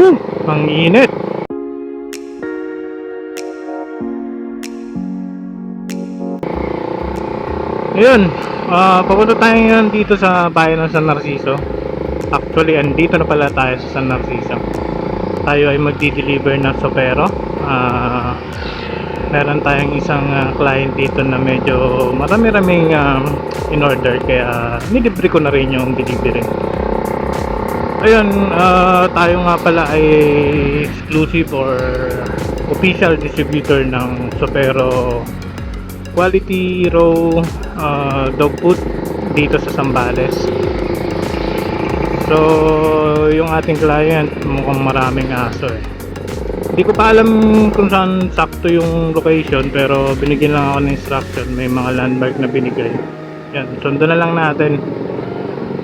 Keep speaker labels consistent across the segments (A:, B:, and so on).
A: Whew, ang init. Ayun, ah papunta tayo ngayon dito sa bayan ng San Narciso. Actually, andito na pala tayo sa San Narciso. Tayo ay magdi-deliver ng sopero. Ah, meron tayong isang ah, client dito na medyo marami-raming um, in order kaya nilibre ko na rin yung delivery. Ayun, ah, tayo nga pala ay exclusive or official distributor ng Sopero quality raw ah, dog food dito sa Sambales. So, yung ating client mukhang maraming aso eh. Hindi ko pa alam kung saan sakto yung location pero binigyan lang ako ng instruction. May mga landmark na binigay. Yan, sundan na lang natin.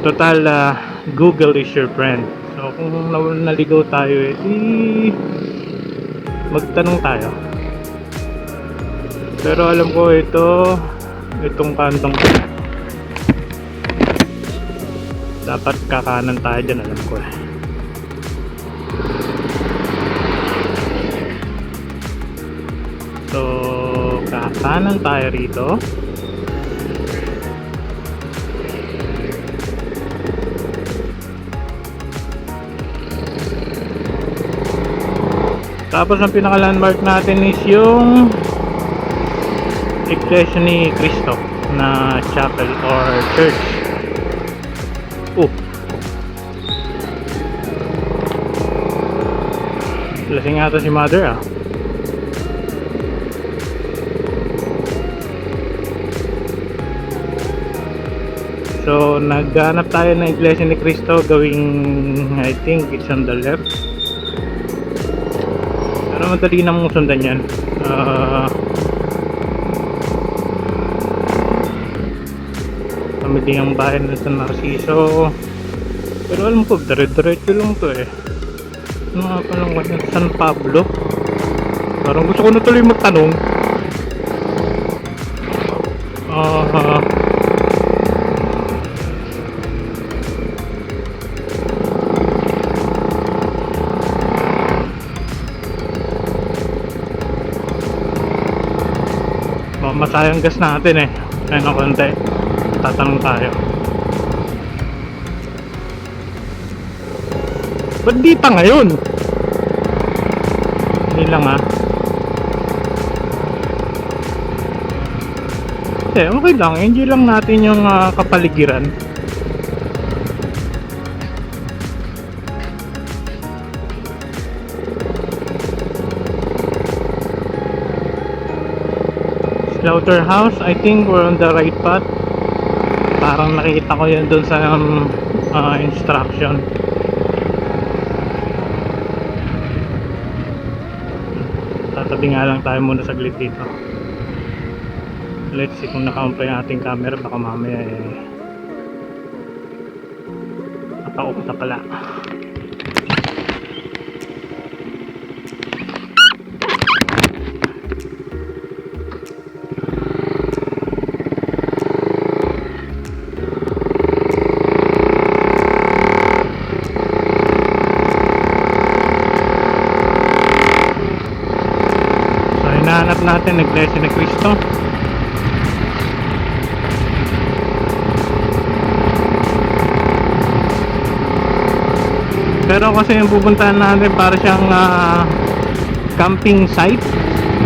A: Total, ah, Google is your friend. So, kung na- naligaw tayo eh, magtanong tayo. Pero alam ko ito, itong kantong to. Dapat kakanan tayo dyan, alam ko eh. So, kakanan tayo rito. Tapos ang pinaka landmark natin is yung Iglesia ni Cristo na chapel or church. Oh. Lasing ata si mother ah. So, naghanap tayo ng Iglesia ni Cristo gawing, I think, it's on the left. Pero madali namang sundan yan. Ah... Kami ang bahay ng San Narciso. Pero alam ko, dire-diretso lang to eh. Ano nga pa lang kanya? San Pablo? Parang gusto ko na tuloy magtanong. Ah... Oh, masayang gas natin eh. Ayun ang konti. Tatanong tayo. Ba't di pa ngayon? Hindi lang ah. Eh, okay lang. Enjoy lang natin yung ah, kapaligiran. Slaughterhouse, I think we're on the right path. Parang nakita ko yan doon sa um, uh, instruction. Tatabi nga lang tayo muna saglit dito. Let's see kung naka-on pa yung ating camera. Baka mamaya eh. Naka-off na pala. Natin Iglesia ni Cristo. Pero kasi yung pupuntahan natin para siyang ah, camping site.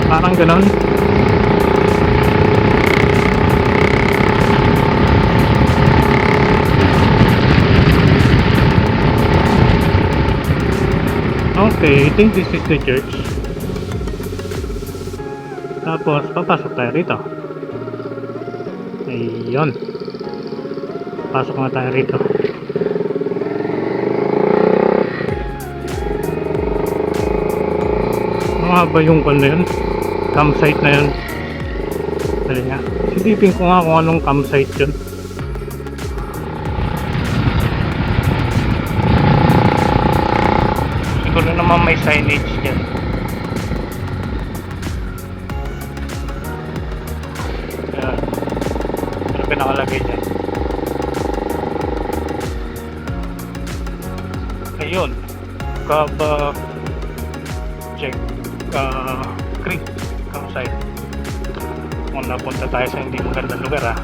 A: Parang ganon. Okay, I think this is the church. Tapos, papasok tayo rito. Ayun. Pasok nga tayo rito. Ano nga ba yung kwan na yun? Campsite na yun. Dali nga. Silipin ko nga kung anong campsite yun. Siguro naman may signage dyan. Ayun. Caba check uh, creek campsite kung napunta tayo sa hindi magandang lugar ah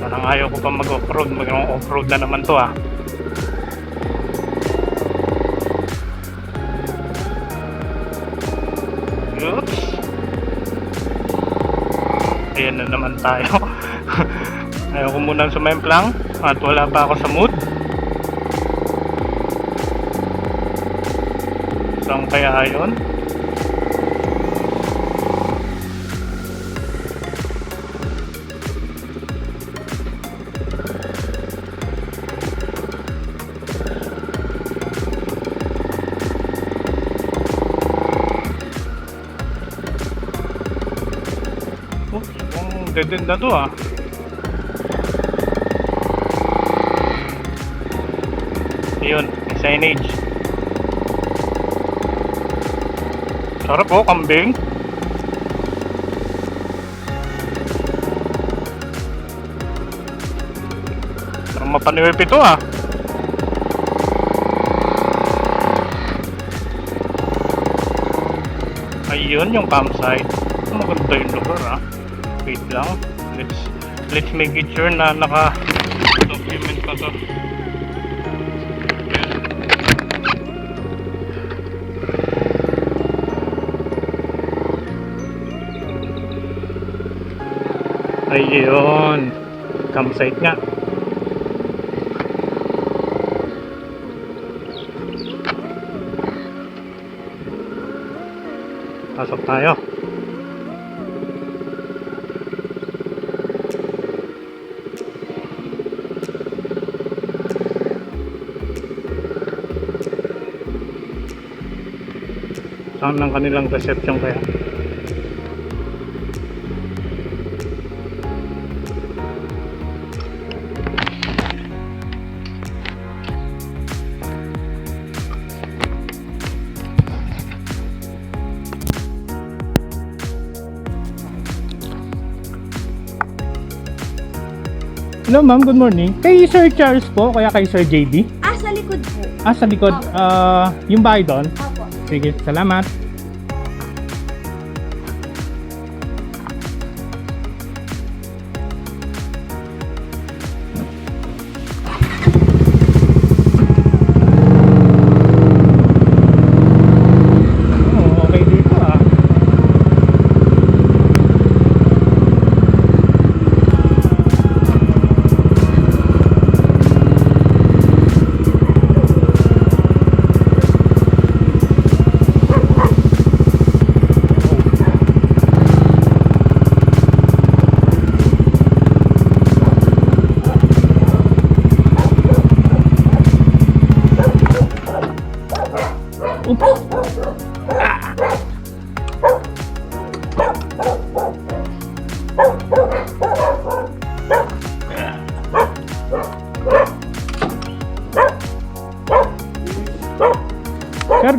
A: parang ayaw ko pa mag offroad mag offroad na naman to ah Oops. Ayan na naman tayo. Ayaw ko muna sumemplang at wala pa ako sa mood. Saan kaya yun? Oops, ang na to ah. Signage. Sarap oh, kambing. Parang mapaniwip ito ah. Ayun yung campsite. Maganda yung lugar ah. Wait lang. Let's let's make it sure na naka document pa to. Ayun. Campsite nga. Pasok tayo. Saan ang kanilang reception kaya? Hello ma'am, good morning. Kay Sir Charles po, kaya kay Sir JB?
B: Ah, sa likod po.
A: Ah, sa likod.
B: Opo.
A: Ah, yung bahay doon?
B: Opo.
A: Sige, salamat.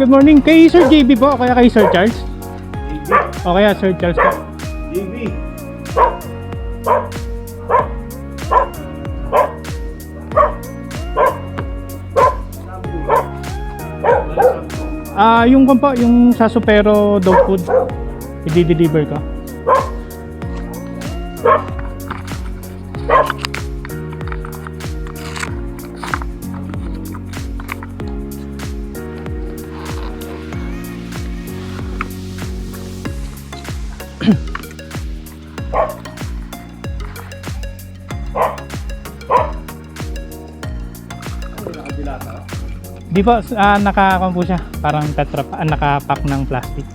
A: Good morning. Kay Sir JB po, o kaya kay Sir Charles? O kaya Sir Charles po.
C: JB.
A: Ah, yung kung po, yung sa Supero dog food, i-deliver ko. Po, ah, naka ano po siya, parang tetra, ah, nakapack ng plastic.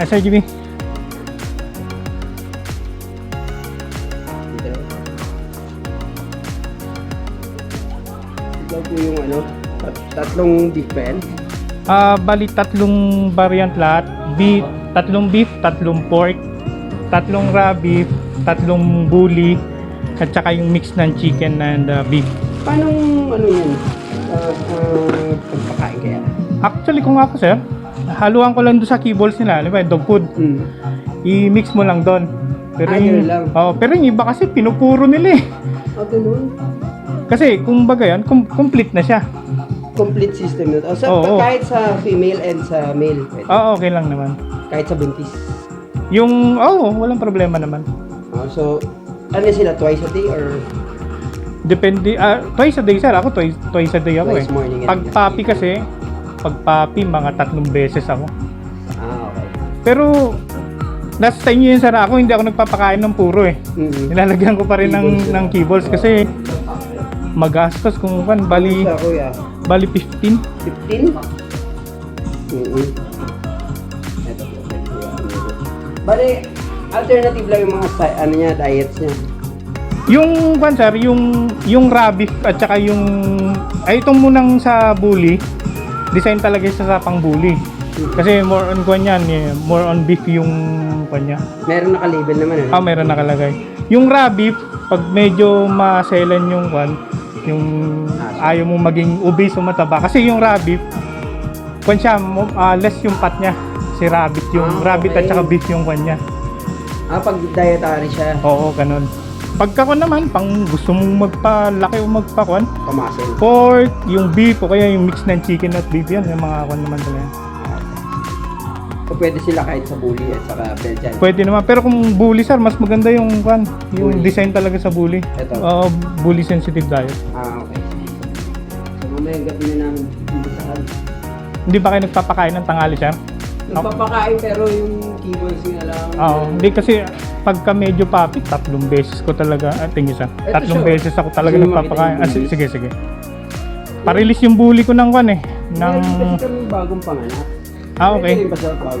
A: Ah,
C: tatlong beef pen.
A: Ah, bali tatlong variant lahat. Beef,
D: tatlong beef, tatlong pork, tatlong raw beef, tatlong bully, at saka yung mix ng chicken and uh, beef.
C: Paano ano yun? Uh, uh, pagpakain kaya?
D: Actually, kung ako sir, haluan ko lang doon sa keyballs nila, di ba, dog food.
C: Hmm.
D: I-mix mo lang doon. Pero
C: Ah,
D: yung,
C: ganun lang.
D: oh, pero yung iba kasi pinupuro nila eh.
C: Ah, ganun.
D: Kasi kung baga yan, com- complete na siya.
C: Complete system na to. So,
D: Oo.
C: kahit sa female and sa male. Pwede.
D: Oo, okay lang naman.
C: Kahit sa buntis.
D: Yung, oo, walang problema naman.
C: Ah, so, ano sila? Twice a day or
D: Depende, ah, twice a day sir. Ako twice, twice a day ako
C: Twice
D: eh.
C: morning and
D: Pag
C: afternoon.
D: papi kasi, pag papi, mga tatlong beses ako.
C: Ah, okay.
D: Pero, nasa sa inyo yun sir, ako hindi ako nagpapakain ng puro eh.
C: Mm-hmm.
D: Nilalagyan ko pa rin ng,
C: Keyballs.
D: ng keyballs kasi magastos kung kan bali
C: Sa kuya,
D: bali 15
C: 15? Mm-hmm. Ito po. Bale, alternative lang yung mga sa- ano niya, diets niya.
D: yung kan sir yung yung beef at saka yung ay itong munang sa bully design talaga siya sa pang bully kasi more on kwan yan eh, more on beef yung kwan niya
C: Meron naka-label naman eh.
D: ah meron nakalagay yung beef pag medyo maselan yung kwan yung ayaw mong maging obese o mataba kasi yung beef kwan siya ah, less yung fat niya si rabbit yung
C: Ah,
D: rabbit at
C: okay.
D: saka beef yung kwan niya
C: Ah, pag dietary siya,
D: oo ganun pagka kwan naman pang gusto mong magpalaki o magpakwan
C: pamasel.
D: pork, yung beef o kaya yung mix ng chicken at beef yan, yung mga kwan naman talaga.
C: Pwede sila kahit sa bully at saka Belgian.
D: Pwede naman, pero kung bully sir, mas maganda yung kwan, yung
C: Bully.
D: design talaga sa bully.
C: Ito.
D: Oo, bully sensitive diet.
C: Ah, okay. So, mamaya gabi na namin ibisahan.
D: Hindi ba kayo nagpapakain ng tangali sir?
C: Nagpapakain pero yung keyboards nga lang.
D: Oo, hindi kasi pagka medyo papi, tatlong beses ko talaga, ah, tingin sir,
C: Ito
D: tatlong
C: siya.
D: beses ako talaga
C: mo
D: nagpapakain.
C: makita
D: Ah, sige,
C: bully?
D: sige, sige. Parilis yung bully ko ng kwan eh. Ng...
C: Meron kasi kami bagong panganak.
D: Ah, okay.
C: Pwede ba?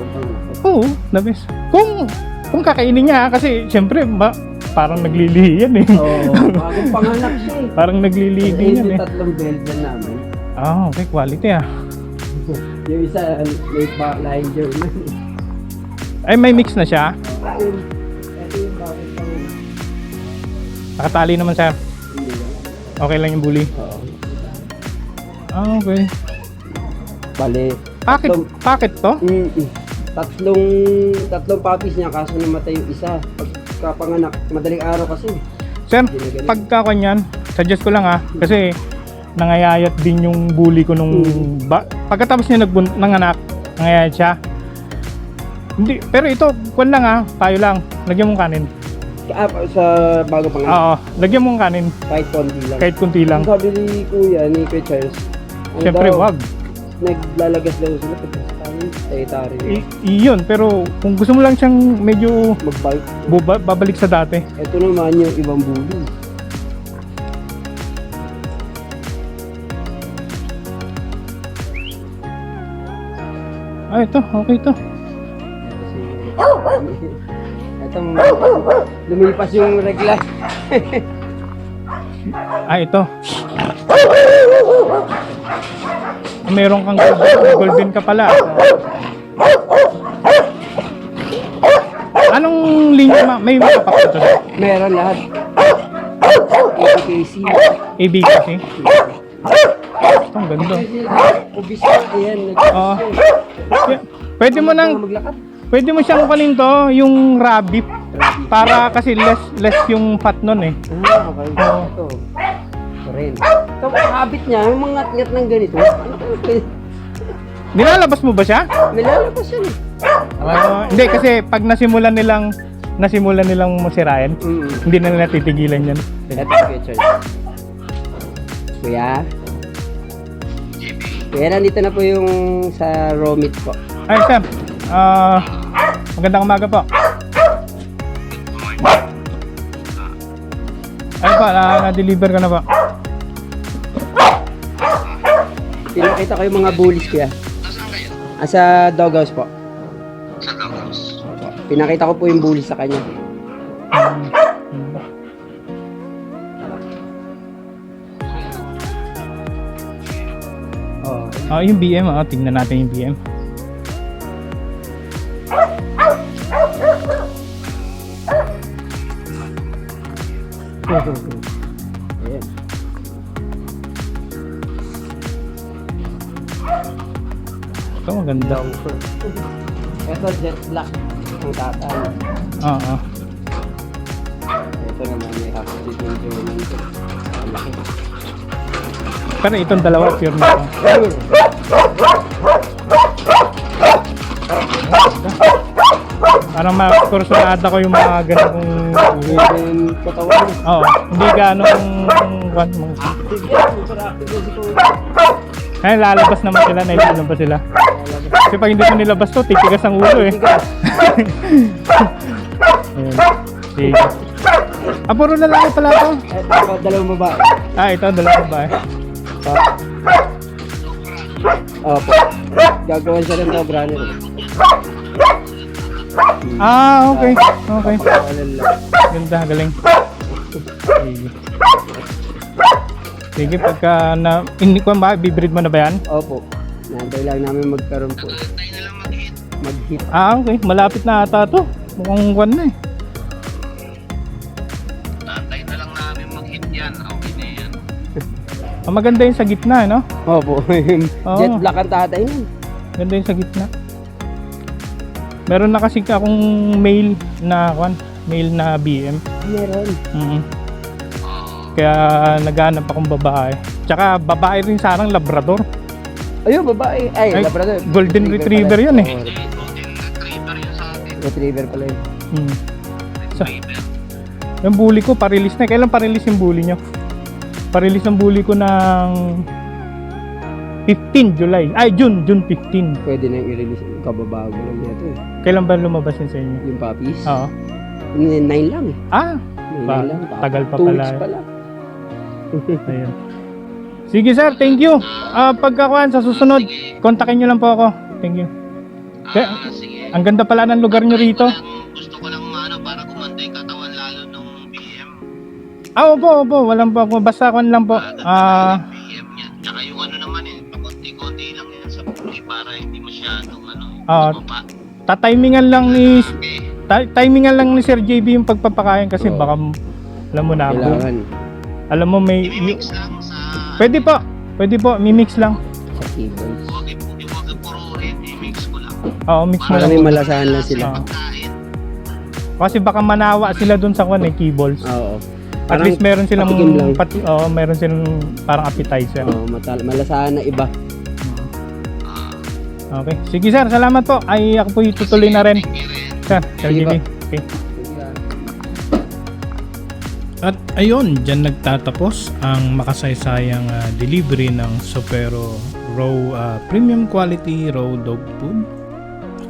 D: Oo, best. Kung, kung kakainin niya, kasi siyempre, ba, parang naglilihi yan eh.
C: Oo, bagong panganak siya eh.
D: Parang naglilihi
C: Kasi
D: din yan
C: yung
D: eh.
C: tatlong Belgian namin.
D: Ah, okay, quality ah.
C: Yung isa, may backline German.
D: Ay, may mix na siya.
C: Ayun. Ito yung bagong panganak.
D: Nakatali naman.
C: Hindi ba?
D: Okay lang yung bully.
C: Oo.
D: Ah, okay.
C: Bale,
D: Packet,
C: tatlong,
D: packet to?
C: mm, tatlong, tatlong puppies niya kaso namatay yung isa. Pagkapanganak, madaling araw kasi.
D: Sir, pagka kanyan, suggest ko lang ah, kasi nangayayat din yung bully ko nung ba, pagkatapos niya nagbun nanganak, nangayayat siya. Hindi, pero ito, kwan lang ah, tayo lang. Lagyan mong kanin.
C: Ah, sa bagong panganak,
D: Oo, lagyan mong kanin
C: kahit konti lang.
D: kahit kunti lang.
C: Ang sabi ni Kuya, ni Kuya Charles,
D: Siyempre,
C: daw,
D: wag.
C: Naglalagas daw sila pag sa kanin, dietary.
D: I- iyon, pero kung gusto mo lang siyang medyo
C: Mag-bite.
D: buba- babalik sa dati.
C: Ito naman yung ibang bully.
D: Ah, ito, okay to.
C: Ito si... Itong lumipas yung regla.
D: Ah, ito. Meron kang golden, ka pala. Anong linya ma? May mga pa ito.
C: Meron lahat. ABKC.
D: ABCC. Ito, ang ganda.
C: Obis na. Ayan.
D: Oo. Pwede mo nang, pwede mo siyang kunin to, yung rabbit. Para kasi less, less yung fat nun eh.
C: Ah, okay. Ito rin. Ang habit niya, yung mga ngat ng ganito.
D: Nilalabas mo ba siya?
C: Nilalabas yan eh.
D: Ah, hindi, kasi pag nasimulan nilang, nasimulan nilang masirayan,
C: Mm.
D: hindi na nila titigilan yan.
C: Ito Kuya Charles. Kuya? Kuya, nandito na po yung sa raw meat po.
D: Ay, sir. Ah, magandang umaga po. Ay pa, na, na-deliver ka na ba?
C: Pinakita ko yung mga bullies kuya. Nasaan kayo? Asa doghouse po.
E: Sa doghouse?
C: Pinakita ko po yung bullies sa kanya. Oh.
D: Oh, yung BM, oh, ah. tingnan natin yung BM.
C: Oh,
D: Ito maganda.
C: Ito jet black ang tatay.
D: Oo.
C: Ito naman may half seat yung German ko. Ang laki.
D: Pero itong dalawa pure na to. Parang ma-kursunada ko yung mga ganitong
C: Even katawan.
D: Oo, hindi ganong one mo.
C: Bigyan, super active Kuya.
D: Ay, lalabas naman sila, nailalabas sila. Kasi pag hindi ko nilabas to, titigas ang ulo eh. Ayun. Sige. Ah, puro lalaki pala to.
C: Ito dalawang babae.
D: Ah, ito, dalawa ba eh.
C: Opo. Gagawan siya ng top runner.
D: Ah, okay. Okay. Ganda, galing. Sige. Sige, pagka na, hindi ko ba, bibreed mo na ba yan?
C: Opo. Nantay lang namin magkaroon po.
E: Tayo na lang mag-hit.
C: Mag-hit.
D: Ah, okay. Malapit na ata to. Mukhang one na eh.
E: Tatay na lang namin mag-hit yan. Okay na yan.
D: Ah, maganda yung sa gitna, no?
C: Opo.
D: Oo.
C: Jet black ang tatay nun.
D: Ganda yung sa gitna. Meron na kasi akong mail na, kwan, mail na BM.
C: Meron.
D: Mm. Kaya naghanap akong babae. Tsaka babae rin sanang labrador.
C: Ayun, babae. Ay,
D: Ay,
C: labrador.
D: golden retriever yun eh.
E: Golden retriever yun sa atin.
C: retriever pala yun.
D: Mm.
E: Retriever.
D: Yung bully ko, parilis na. Kailan parilis yung bully nyo? Parilis ang bully ko ng 15 July. Ay, June. June 15.
C: Pwede na yung i-release. Kababago lang nito eh.
D: Kailan ba lumabas yun sa inyo?
C: Yung puppies.
D: Oo.
C: Nine lang eh.
D: Ah,
C: Nine
D: Ba-
C: lang.
D: tagal pa
C: Two
D: pala
C: weeks
D: eh.
C: pala.
D: ayun. Sige sir, thank you. Ah, pagkakuan sa susunod, kontakin nyo lang po ako. Thank you. Kaya,
E: Ah, sige.
D: ang ganda pala ng lugar nyo rito.
E: Gusto ko lang ano, para gumanda yung katawan lalo nung BM.
D: Ah, opo, opo. Walang po ako. Basta kuan lang po. Ah,
E: BM niya. Tsaka yung ano naman eh, pakunti-kunti lang yan sa pulis para hindi masyadong ano.
D: Ah.
E: baba.
D: tatimingan lang ni
E: Okay.
D: ta- timingan lang ni Sir JB yung pagpapakain kasi
C: Oo.
D: baka alam mo na
C: Kailangan
D: alam mo may y-
E: I-mix lang sa...
D: pwede po pwede po mimix lang
C: sa keyboards.
E: Huwag i- huwag i-puruhin, i-mix ko lang.
D: oo mix mo lang
C: may malasahan lang sila.
E: Pagkain.
D: kasi baka manawa sila dun sa kwan eh keyballs
C: Oo.
D: at least meron silang
C: patikim lang.
D: pati oh, meron silang parang appetizer
C: Oo, matal malasahan na iba.
D: okay sige sir salamat po ay ako po itutuloy na rin sir Sir
C: Sige po.
D: okay At ayun, dyan nagtatapos ang makasaysayang ah, delivery ng Supero Raw ah, Premium Quality Raw Dog Food.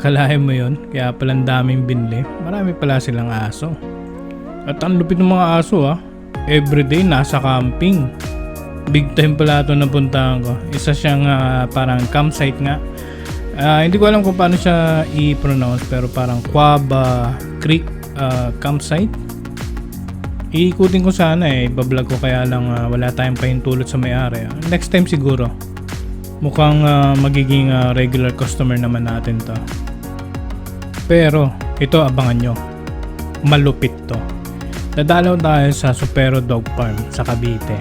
D: Kalahin mo yun, kaya palang daming binili. Marami pala silang aso. At ang lupit ng mga aso ah, everyday nasa camping. Big time pala ito napuntahan ko. Isa siyang ah, parang campsite nga. Ah, hindi ko alam kung paano siya i-pronounce pero parang Quaba Creek ah, campsite. Iikutin ko sana eh, bablog ko kaya lang ah, wala tayong pahintulot sa may-ari. Next time siguro. Mukhang ah, magiging ah, regular customer naman natin to. Pero, ito abangan nyo. Malupit to. Dadalaw tayo sa Supero Dog Farm sa Cavite.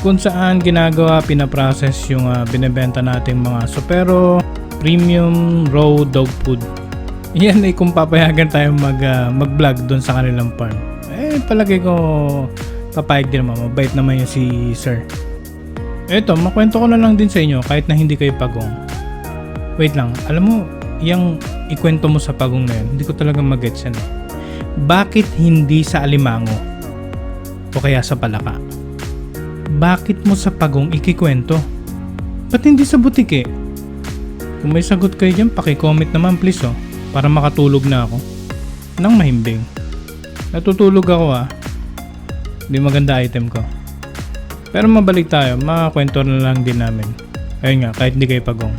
D: Kung saan ginagawa, pinaprocess yung ah, binebenta nating mga Supero Premium Raw Dog Food. Yan ay kung papayagan tayo mag, ah, mag-vlog doon sa kanilang farm. Eh, palagay ko papayag din naman. Mabait naman yung si sir. Eto, makwento ko na lang din sa inyo kahit na hindi kayo pagong. Wait lang, alam mo, yung ikwento mo sa pagong na yun, hindi ko talaga mag-gets yan. eh. Bakit hindi sa alimango? O kaya sa palaka? Bakit mo sa pagong ikikwento? Ba't hindi sa butik eh? Kung may sagot kayo dyan, pakicomment naman please oh. Para makatulog na ako. Nang mahimbing. Natutulog ako ah. Hindi maganda item ko. Pero mabalik tayo, makakwento na lang din namin. Ayun nga, kahit hindi kayo pagong.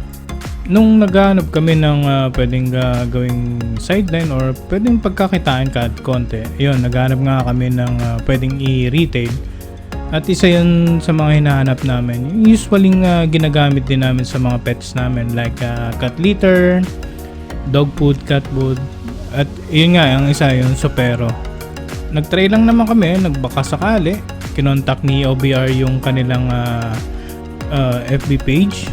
D: Nung naghahanap kami ng ah, pwedeng ah, gawing sideline or pwedeng pagkakitaan kahit konti, ayun, naghahanap nga kami ng ah, pwedeng i-retail. At isa yun sa mga hinahanap namin. Yung usually nga ginagamit din namin sa mga pets namin like ah, cat litter, dog food, cat food. At yun nga, ang isa yung supero. Nagtry lang naman kami, nagbaka sakali. Kinontak ni OBR yung kanilang ah, ah, FB page.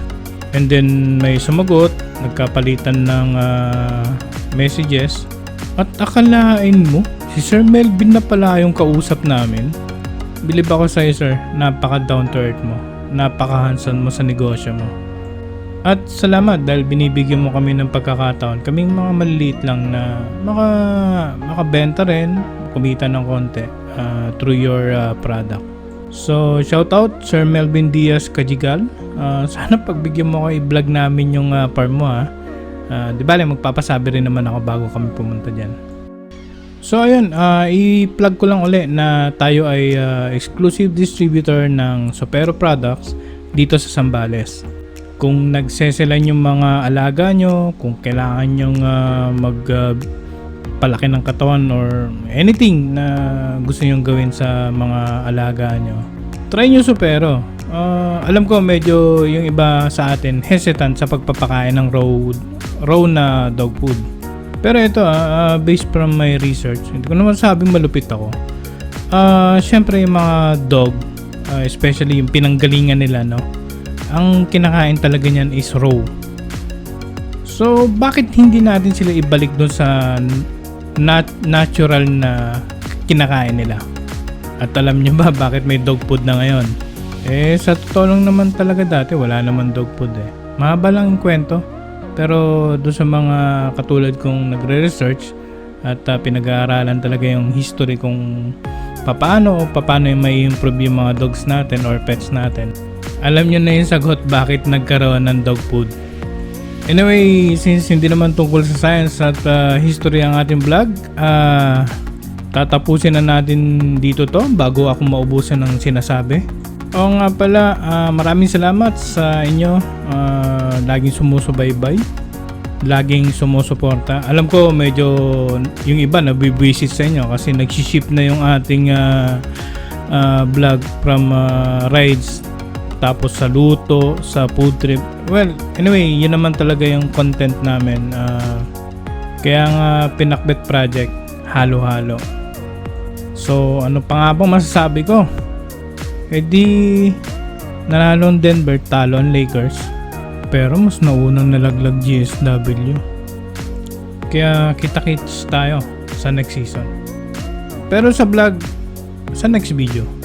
D: And then may sumagot, nagkapalitan ng ah, messages. At akalain mo, si Sir Melvin na pala yung kausap namin. Bilib ako sa'yo sir, napaka down to earth mo. Napaka handsome mo sa negosyo mo. At salamat dahil binibigyan mo kami ng pagkakataon. Kaming mga maliliit lang na maka, makabenta rin, kumita ng konti ah, through your ah, product. So, shout out Sir Melvin Diaz Kajigal. Ah, sana pagbigyan mo ko i-vlog namin yung ah, farm mo ha. Ah, di bale, magpapasabi rin naman ako bago kami pumunta dyan. So ayun, ah, i-plug ko lang uli na tayo ay ah, exclusive distributor ng Sopero products dito sa Sambales. Kung nagseselan yung mga alaga nyo, kung kailangan nyong ah, mag ah, palaki ng katawan or anything na gusto nyong gawin sa mga alaga nyo, try nyo Sopero. Ah, alam ko medyo yung iba sa atin hesitant sa pagpapakain ng raw, raw na dog food. Pero ito ah, based from my research, hindi ko naman sabing malupit ako. Ah, syempre yung mga dog, ah, especially yung pinanggalingan nila, no? Ang kinakain talaga niyan is raw. So, bakit hindi natin sila ibalik doon sa nat- natural na kinakain nila? At alam niyo ba bakit may dog food na ngayon? Eh, sa totoo lang naman talaga dati, wala naman dog food eh. Mahaba lang yung kwento. Pero doon sa mga katulad kong nagre-research at ah, pinag-aaralan talaga yung history kung papaano o papaano yung may improve yung mga dogs natin or pets natin. Alam nyo na yung sagot bakit nagkaroon ng dog food. Anyway, since hindi naman tungkol sa science at ah, history ang ating vlog, ah, tatapusin na natin dito to bago ako maubusan ng sinasabi. Oo nga pala, ah, maraming salamat sa inyo. ah, laging sumusubaybay. Laging sumusuporta. Alam ko medyo yung iba nabibwisit sa inyo kasi nag-ship na yung ating ah, ah, vlog from ah, rides tapos sa luto, sa food trip. Well, anyway, yun naman talaga yung content namin. Ah, kaya nga Pinakbet Project, halo-halo. So, ano pa nga bang masasabi ko? Eh di, nanalo ang Denver, talo ang Lakers. Pero mas naunang nalaglag GSW. Kaya kita-kits tayo sa next season. Pero sa vlog, sa next video.